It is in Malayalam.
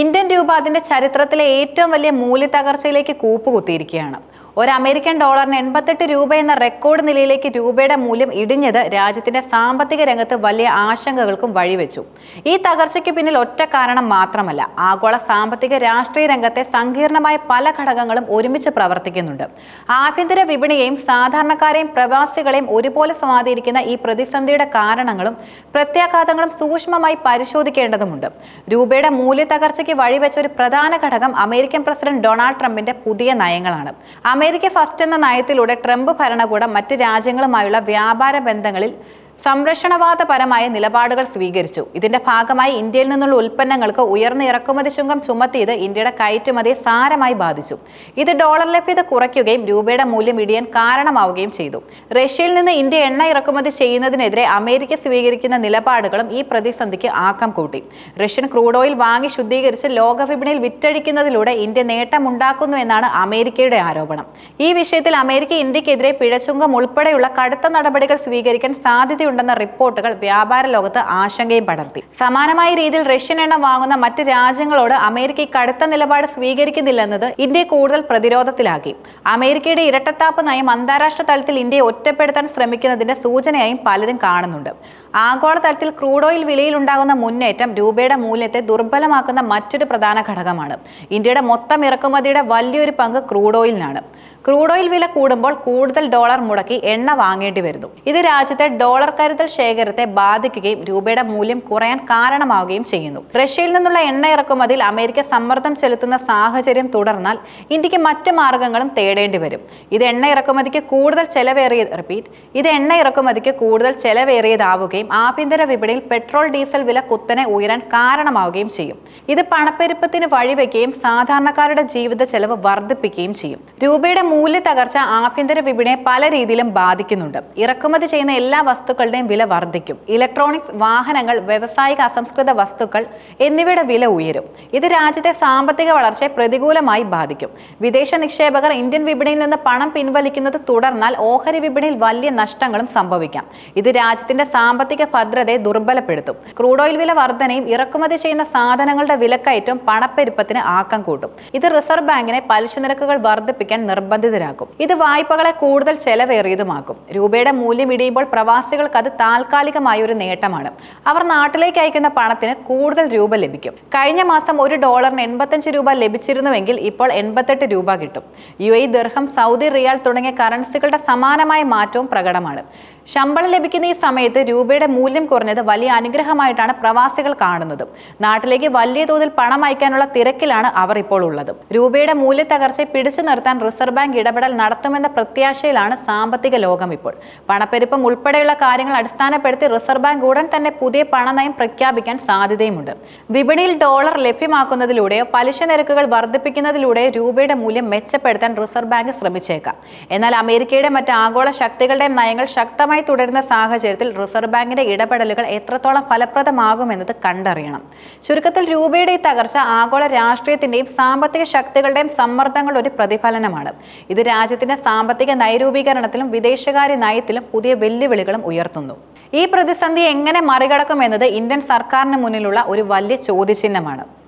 ഇന്ത്യൻ രൂപ അതിന്റെ ചരിത്രത്തിലെ ഏറ്റവും വലിയ മൂല്യത്തകർച്ചയിലേക്ക് കൂപ്പുകുത്തിയിരിക്കുകയാണ്. ഒരു അമേരിക്കൻ ഡോളറിന് എൺപത്തെട്ട് രൂപ എന്ന റെക്കോർഡ് നിലയിലേക്ക് രൂപയുടെ മൂല്യം ഇടിഞ്ഞത് രാജ്യത്തിന്റെ സാമ്പത്തിക രംഗത്ത് വലിയ ആശങ്കകൾക്കും വഴിവെച്ചു. ഈ തകർച്ചയ്ക്ക് പിന്നിൽ ഒറ്റ കാരണം മാത്രമല്ല. ആഗോള സാമ്പത്തിക രാഷ്ട്രീയ രംഗത്തെ സങ്കീർണമായ പല ഘടകങ്ങളും ഒരുമിച്ച് പ്രവർത്തിക്കുന്നുണ്ട്. ആഭ്യന്തര വിപണിയെയും സാധാരണക്കാരെയും പ്രവാസികളെയും ഒരുപോലെ സ്വാധീനിക്കുന്ന ഈ പ്രതിസന്ധിയുടെ കാരണങ്ങളും പ്രത്യാഘാതങ്ങളും സൂക്ഷ്മമായി പരിശോധിക്കേണ്ടതുണ്ട് രൂപയുടെ മൂല്യത്തകർച്ചയ്ക്ക് വഴിവെച്ച ഒരു പ്രധാന ഘടകം അമേരിക്കൻ പ്രസിഡന്റ് ഡൊണാൾഡ് ട്രംപിന്റെ പുതിയ നയങ്ങളാണ്. അമേരിക്ക ഫസ്റ്റ് എന്ന നയത്തിലൂടെ ട്രംപ് ഭരണകൂടം മറ്റ് രാജ്യങ്ങളുമായുള്ള വ്യാപാര ബന്ധങ്ങളിൽ സംരക്ഷണവാദപരമായ നിലപാടുകൾ സ്വീകരിച്ചു. ഇതിന്റെ ഭാഗമായി ഇന്ത്യയിൽ നിന്നുള്ള ഉൽപ്പന്നങ്ങൾക്ക് ഉയർന്ന ഇറക്കുമതി ശുങ്കം ചുമത്തിയത് ഇന്ത്യയുടെ കയറ്റുമതിയെ സാരമായി ബാധിച്ചു. ഇത് ഡോളർ ലഭ്യത കുറയ്ക്കുകയും രൂപയുടെ മൂല്യം ഇടിയാൻ കാരണമാവുകയും ചെയ്തു. റഷ്യയിൽ നിന്ന് ഇന്ത്യ എണ്ണ ഇറക്കുമതി ചെയ്യുന്നതിനെതിരെ അമേരിക്ക സ്വീകരിക്കുന്ന നിലപാടുകളും ഈ പ്രതിസന്ധിക്ക് ആക്കം കൂട്ടി. റഷ്യൻ ക്രൂഡ് ഓയിൽ വാങ്ങി ശുദ്ധീകരിച്ച് ലോകവിപണിയിൽ വിറ്റഴിക്കുന്നതിലൂടെ ഇന്ത്യ നേട്ടമുണ്ടാക്കുന്നു എന്നാണ് അമേരിക്കയുടെ ആരോപണം. ഈ വിഷയത്തിൽ അമേരിക്ക ഇന്ത്യക്കെതിരെ പിഴച്ചുങ്കം ഉൾപ്പെടെയുള്ള കടുത്ത നടപടികൾ സ്വീകരിക്കാൻ സാധ്യതയുണ്ടെന്ന റിപ്പോർട്ടുകൾ വ്യാപാര ലോകത്ത് ആശങ്കയും പടർത്തി. സമാനമായ രീതിയിൽ റഷ്യൻ എണ്ണ വാങ്ങുന്ന മറ്റ് രാജ്യങ്ങളോട് അമേരിക്ക കടുത്ത നിലപാട് സ്വീകരിക്കുന്നില്ലെന്നത് ഇന്ത്യ കൂടുതൽ പ്രതിരോധത്തിലാക്കി. അമേരിക്കയുടെ ഇരട്ടത്താപ്പ് നയം അന്താരാഷ്ട്ര തലത്തിൽ ഇന്ത്യയെ ഒറ്റപ്പെടുത്താൻ ശ്രമിക്കുന്നതിന്റെ സൂചനയായും പലരും കാണുന്നുണ്ട്. ആഗോളതലത്തിൽ ക്രൂഡ് ഓയിൽ വിലയിൽ ഉണ്ടാകുന്ന മുന്നേറ്റം രൂപയുടെ മൂല്യത്തെ ദുർബലമാക്കുന്ന മറ്റൊരു പ്രധാന ഘടകമാണ്. ഇന്ത്യയുടെ മൊത്തം ഇറക്കുമതിയുടെ വലിയൊരു പങ്ക് ക്രൂഡ് ഓയിലിനാണ്. ക്രൂഡ് ഓയിൽ വില കൂടുമ്പോൾ കൂടുതൽ ഡോളർ മുടക്കി എണ്ണ വാങ്ങേണ്ടി വരുന്നു. ഇത് രാജ്യത്തെ ഡോളർ കരുതൽ ശേഖരത്തെ ബാധിക്കുകയും രൂപയുടെ മൂല്യം കുറയാൻ കാരണമാവുകയും ചെയ്യുന്നു. റഷ്യയിൽ നിന്നുള്ള എണ്ണ ഇറക്കുമതിയിൽ അമേരിക്ക സമ്മർദ്ദം ചെലുത്തുന്ന സാഹചര്യം തുടർന്നാൽ ഇന്ത്യയ്ക്ക് മറ്റ് മാർഗങ്ങളും തേടേണ്ടി വരും. ഇത് എണ്ണ ഇറക്കുമതിക്ക് കൂടുതൽ ചെലവേറിയ റിപ്പീറ്റ് ഇത് എണ്ണ ഇറക്കുമതിക്ക് കൂടുതൽ ചെലവേറിയതാവുകയും ആഭ്യന്തര വിപണിയിൽ പെട്രോൾ ഡീസൽ വില കുത്തനെ ഉയരാൻ കാരണമാവുകയും ചെയ്യും. ഇത് പണപ്പെരുപ്പത്തിന് വഴിവെക്കുകയും സാധാരണക്കാരുടെ ജീവിത ചെലവ് വർദ്ധിപ്പിക്കുകയും ചെയ്യും. രൂപയുടെ മൂല്യ തകർച്ച ആഭ്യന്തര വിപണിയെ പല രീതിയിലും ബാധിക്കുന്നുണ്ട്. ഇറക്കുമതി ചെയ്യുന്ന എല്ലാ വസ്തുക്കളുടെയും വില വർദ്ധിക്കും. ഇലക്ട്രോണിക്സ് വാഹനങ്ങൾ വ്യവസായിക അസംസ്കൃത വസ്തുക്കൾ എന്നിവയുടെ വില ഉയരും. ഇത് രാജ്യത്തെ സാമ്പത്തിക വളർച്ചയെ പ്രതികൂലമായി ബാധിക്കും. വിദേശ നിക്ഷേപകർ ഇന്ത്യൻ വിപണിയിൽ നിന്ന് പണം പിൻവലിക്കുന്നത് തുടർന്നാൽ ഓഹരി വിപണിയിൽ വലിയ നഷ്ടങ്ങളും സംഭവിക്കാം. ഇത് രാജ്യത്തിന്റെ സാമ്പത്തിക ഭദ്രതയെ ദുർബലപ്പെടുത്തും. ക്രൂഡ് ഓയിൽ വില വർധനയും ഇറക്കുമതി ചെയ്യുന്ന സാധനങ്ങളുടെ വിലക്കയറ്റവും പണപ്പെരുപ്പത്തിന് ആക്കം കൂട്ടും. ഇത് റിസർവ് ബാങ്കിനെ പലിശ നിരക്കുകൾ വർദ്ധിപ്പിക്കാൻ നിർബന്ധിതരാക്കും. ഇത് വായ്പകളെ കൂടുതൽ ചെലവേറിയതുമാക്കും. രൂപയുടെ മൂല്യം ഇടിയുമ്പോൾ പ്രവാസികൾക്ക് അത് താൽക്കാലികമായ ഒരു നേട്ടമാണ്. അവർ നാട്ടിലേക്ക് അയക്കുന്ന പണത്തിന് കൂടുതൽ രൂപ ലഭിക്കും. കഴിഞ്ഞ മാസം ഒരു ഡോളറിന് എൺപത്തഞ്ച് രൂപ ലഭിച്ചിരുന്നുവെങ്കിൽ ഇപ്പോൾ എൺപത്തെട്ട് രൂപ കിട്ടും. യു എ ദർഹം സൗദി റിയാൽ തുടങ്ങിയ കറൻസികളുടെ സമാനമായ മാറ്റവും പ്രകടമാണ്. ശമ്പളം ലഭിക്കുന്ന ഈ സമയത്ത് രൂപയുടെ മൂല്യം കുറഞ്ഞത് വലിയ അനുഗ്രഹമായിട്ടാണ് പ്രവാസികൾ കാണുന്നത്. നാട്ടിലേക്ക് വലിയ തോതിൽ പണം അയക്കാനുള്ള തിരക്കിലാണ് അവർ ഇപ്പോൾ ഉള്ളത്. രൂപയുടെ മൂല്യ തകർച്ചയെ പിടിച്ചു നിർത്താൻ റിസർവ് ബാങ്ക് ഇടപെടൽ നടത്തുമെന്ന പ്രത്യാശയിലാണ് സാമ്പത്തിക ലോകം ഇപ്പോൾ. പണപ്പെരുപ്പം ഉൾപ്പെടെയുള്ള കാര്യങ്ങൾ അടിസ്ഥാനപ്പെടുത്തി റിസർവ് ബാങ്ക് ഉടൻ തന്നെ പുതിയ പണനയം പ്രഖ്യാപിക്കാൻ സാധ്യതയുമുണ്ട്. വിപണിയിൽ ഡോളർ ലഭ്യമാക്കുന്നതിലൂടെയോ പലിശ നിരക്കുകൾ വർദ്ധിപ്പിക്കുന്നതിലൂടെയോ രൂപയുടെ മൂല്യം മെച്ചപ്പെടുത്താൻ റിസർവ് ബാങ്ക് ശ്രമിച്ചേക്കാം. എന്നാൽ അമേരിക്കയുടെ മറ്റ് ആഗോള ശക്തികളുടെയും നയങ്ങൾ ശക്തമായി തുടരുന്ന സാഹചര്യത്തിൽ റിസർവ് ബാങ്കിന്റെ ഇടപെടലുകൾ എത്രത്തോളം ഫലപ്രദമാകുമെന്നത് കണ്ടറിയണം. ചുരുക്കത്തിൽ രൂപയുടെ ഈ തകർച്ച ആഗോള രാഷ്ട്രീയത്തിന്റെയും സാമ്പത്തിക ശക്തികളുടെയും സമ്മർദ്ദങ്ങളുടെ ഒരു പ്രതിഫലനമാണ്. ഇത് രാജ്യത്തിന്റെ സാമ്പത്തിക നൈരൂപീകരണത്തിലും വിദേശകാര്യ നയത്തിലും പുതിയ വെല്ലുവിളികളും ഉയർത്തുന്നു ഈ പ്രതിസന്ധി എങ്ങനെ മറികടക്കുമെന്നത് ഇന്ത്യൻ സർക്കാരിന് മുന്നിലുള്ള ഒരു വലിയ ചോദ്യചിഹ്നമാണ്.